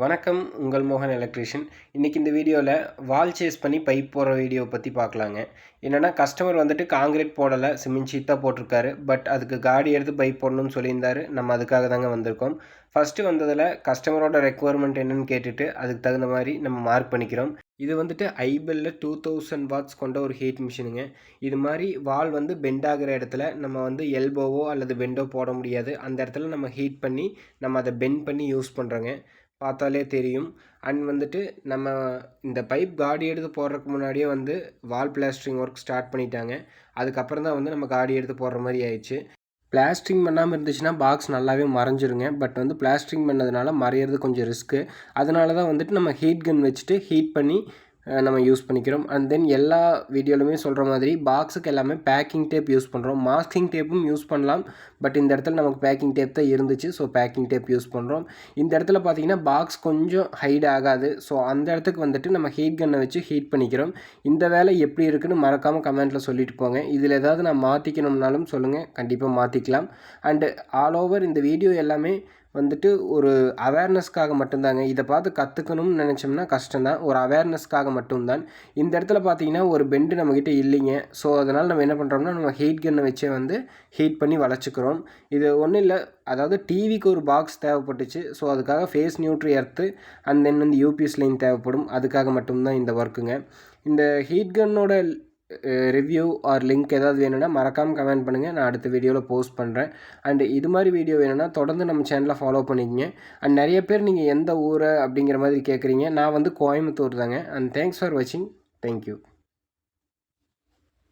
வணக்கம் உங்கள் மோகன் எலக்ட்ரீஷியன். இன்றைக்கி இந்த வீடியோவில் வால் சேஸ் பண்ணி பைப் போடுற வீடியோ பற்றி பார்க்கலாங்க என்னென்னா கஸ்டமர் வந்துட்டு காங்கிரீட் போடலை சிமெண்ட் ஷீட் தான் போட்டிருக்காரு. பட் அதுக்கு காடி எடுத்து பைப் போடணும்னு சொல்லியிருந்தாரு. நம்ம அதுக்காக தாங்க வந்திருக்கோம். ஃபஸ்ட்டு வந்ததில் கஸ்டமரோட ரெக்குவயர்மெண்ட் என்னென்னு கேட்டுட்டு அதுக்கு தகுந்த மாதிரி நம்ம மார்க் பண்ணிக்கிறோம். இது வந்துட்டு ஐபெல்லில் டூ தௌசண்ட் வாட்ஸ் கொண்ட ஒரு ஹீட் மிஷினுங்க இது மாதிரி வால் வந்து பெண்ட் ஆகிற இடத்துல நம்ம வந்து எல்போவோ அல்லது பெண்டோ போட முடியாது. அந்த இடத்துல நம்ம ஹீட் பண்ணி நம்ம அதை பெண்ட் பண்ணி யூஸ் பண்ணுறோங்க பார்த்தாலே தெரியும். அண்ட் வந்துட்டு நம்ம இந்த பைப் காடி எடுத்து போடுறதுக்கு முன்னாடியே வந்து வால் பிளாஸ்டரிங் ஒர்க் ஸ்டார்ட் பண்ணிட்டாங்க. அதுக்கப்புறம் தான் வந்து நம்ம காடி எடுத்து போடுற மாதிரி ஆயிடுச்சு. பிளாஸ்டிங் பண்ணாமல் இருந்துச்சுன்னா பாக்ஸ் நல்லாவே மறைஞ்சிருங்க. பட் வந்து பிளாஸ்டிங் பண்ணதுனால மறையிறது கொஞ்சம் ரிஸ்க்கு அதனால தான் வந்துட்டு நம்ம ஹீட் கன் வச்சுட்டு ஹீட் பண்ணி நம்ம யூஸ் பண்ணிக்கிறோம். அண்ட் தென் எல்லா வீடியோலையுமே சொல்கிற மாதிரி பாக்ஸுக்கு எல்லாமே பேக்கிங் டேப் யூஸ் பண்ணுறோம் மாஸ்கிங் டேப்பும் யூஸ் பண்ணலாம். பட் இந்த இடத்துல நமக்கு பேக்கிங் டேப் தான் இருந்துச்சு. ஸோ பேக்கிங் டேப் யூஸ் பண்ணுறோம் இந்த இடத்துல பார்த்தீங்கன்னா பாக்ஸ் கொஞ்சம் ஹைட் ஆகாது. ஸோ அந்த இடத்துக்கு வந்துட்டு நம்ம ஹீட் கன்னை வச்சு ஹீட் பண்ணிக்கிறோம். இந்த வேலை எப்படி இருக்குன்னு மறக்காமல் கமெண்ட்டில் சொல்லிட்டு போங்க. இதில் ஏதாவது நான் மாற்றிக்கணும்னாலும் சொல்லுங்கள் கண்டிப்பாக மாற்றிக்கலாம் அண்டு ஆல் ஓவர் இந்த வீடியோ எல்லாமே வந்துட்டு ஒரு அவேர்னஸ்க்காக மட்டும்தாங்க. இதை பார்த்து கற்றுக்கணும்னு நினச்சோம்னா கஷ்டம்தான். ஒரு அவேர்னஸ்க்காக மட்டும்தான். இந்த இடத்துல பார்த்தீங்கன்னா ஒரு பெண்டு நம்மக்கிட்ட இல்லைங்க. ஸோ அதனால் நம்ம என்ன பண்ணுறோம்னா நம்ம ஹீட் கன்னை வச்சே வந்து ஹீட் பண்ணி வளச்சிக்கிறோம் இது ஒன்றும் இல்லை. அதாவது டிவிக்கு ஒரு பாக்ஸ் தேவைப்பட்டுச்சு. ஸோ அதுக்காக phase neutral earth and then வந்து யூபிஎஸ் லைன் தேவைப்படும். அதுக்காக மட்டும்தான் இந்த ஒர்க்குங்க இந்த ஹீட் கன்னோட ரிவ்யூ ஆர் லிங்க் ஏதாவது வேணும்னா மறக்காமல் கமெண்ட் பண்ணுங்கள் நான் அடுத்த வீடியோவில் போஸ்ட் பண்ணுறேன் அண்ட் இது மாதிரி வீடியோ வேணும்னா தொடர்ந்து நம்ம சேனலை ஃபாலோ பண்ணிக்கங்க. அண்ட் நிறைய பேர் நீங்கள் எந்த ஊரை அப்படிங்கிற மாதிரி கேட்குறீங்க நான் வந்து கோயம்புத்தூர் தாங்க. அண்ட் தேங்க்ஸ் ஃபார் வாட்சிங் தேங்க்யூ